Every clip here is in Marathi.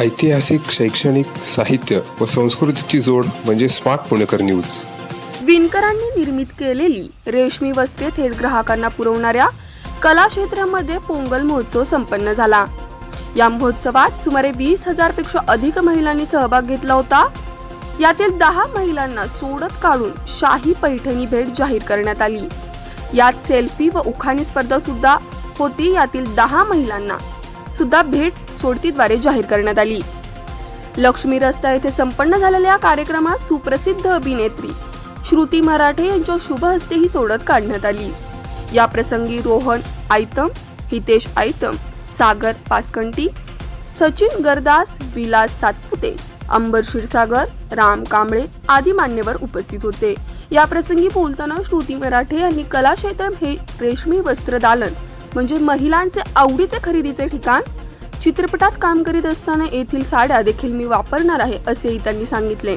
ऐतिहासिक शैक्षणिक साहित्य व संस्कृतीची जोड म्हणजे स्मार्ट पुणेकर न्यूज. विणकरांनी निर्मित केलेली रेशमी वस्त्रे थेट ग्राहकांना पुरवणाऱ्या कला क्षेत्रामध्ये पोंगल महोत्सव संपन्न झाला. या महोत्सवात सुमारे वीस हजारपेक्षा अधिक महिलांनी सहभाग घेतला होता. यातील दहा महिलांना सोडत काढून शाही पैठणी भेट जाहीर करण्यात आली. यात सेल्फी व उखाणी स्पर्धा सुद्धा होती. यातील दहा महिलांना सुद्धा भेट सोडतीद्वारे जाहीर करण्यात आली. लक्ष्मी रस्ता येथे संपन्न झालेल्या या कार्यक्रमात सुप्रसिद्ध अभिनेत्री श्रुती मराठे यांच्या शुभ हस्ते ही सोडत काढण्यात आली. या प्रसंगी रोहन आयतम हितेश आयतम सागर पासकंटी सचिन गरदास विलास सातपुते अंबर क्षीरसागर राम कांबळे आदी मान्यवर उपस्थित होते. या प्रसंगी बोलताना श्रुती मराठे यांनी कलाक्षेत्रम हे रेशमी वस्त्र दालन म्हणजे महिलांचे आवडीचे खरेदीचे ठिकाण चित्रपटात काम करीत असताना येथील साड्या देखील मी वापरणार आहे असेही त्यांनी सांगितले.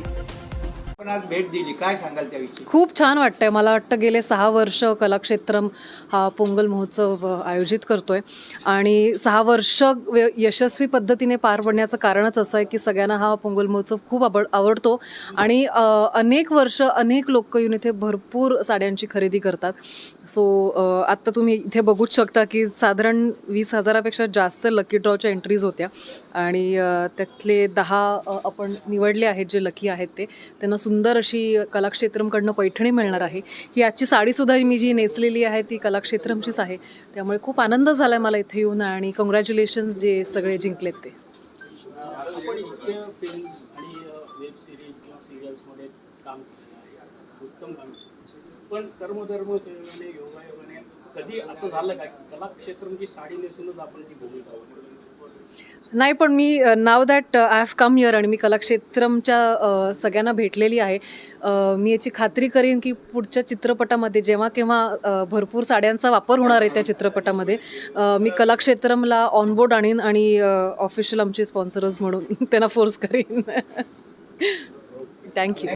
आज भेट दिली. काय सांगाल त्याविषयी? खूप छान वाटतंय. मला वाटतं गेले सहा वर्ष कलाक्षेत्रम हा पोंगल महोत्सव आयोजित करतोय. आणि सहा वर्ष व्य- यशस्वी पद्धतीने पार पडण्याचं कारणच असं आहे की सगळ्यांना हा पोंगल महोत्सव खूप आवड आवडतो. आणि अनेक वर्ष अनेक लोक येऊन इथे भरपूर साड्यांची खरेदी करतात. सो आत्ता तुम्ही इथे बघूच शकता की साधारण वीस हजारापेक्षा जास्त लकी ड्रॉच्या एंट्रीज होत्या. आणि त्यातले दहा आपण निवडले आहेत जे लकी आहेत ते. त्यांना सुंदर अशी कलाक्षेत्रमकडनं पैठणी मिळणार आहे. ही आजची साडीसुद्धा मी जी नेसलेली आहे ती कलाक्षेत्रमचीच आहे. त्यामुळे खूप आनंद झाला आहे मला इथे येऊन आणि कॉंग्रॅच्युलेशन्स जे सगळे जिंकलेत ते. पण कर्मधर्म कधी असं झालं का कलाक्षेत्रमची साडी नेसूनच आपण ती भूमिका नाही पण मी नाव that I have come your आणि मी कलाक्षेत्रमच्या सगळ्यांना भेटलेली आहे मी याची खात्री करेन की पुढच्या चित्रपटामध्ये जेव्हा केव्हा भरपूर साड्यांचा वापर होणार आहे त्या चित्रपटामध्ये मी कलाक्षेत्रमला ऑनबोर्ड आणीन आणि ऑफिशियल आमचे स्पॉन्सरर्स म्हणून त्यांना फोर्स करीन. थँक्यू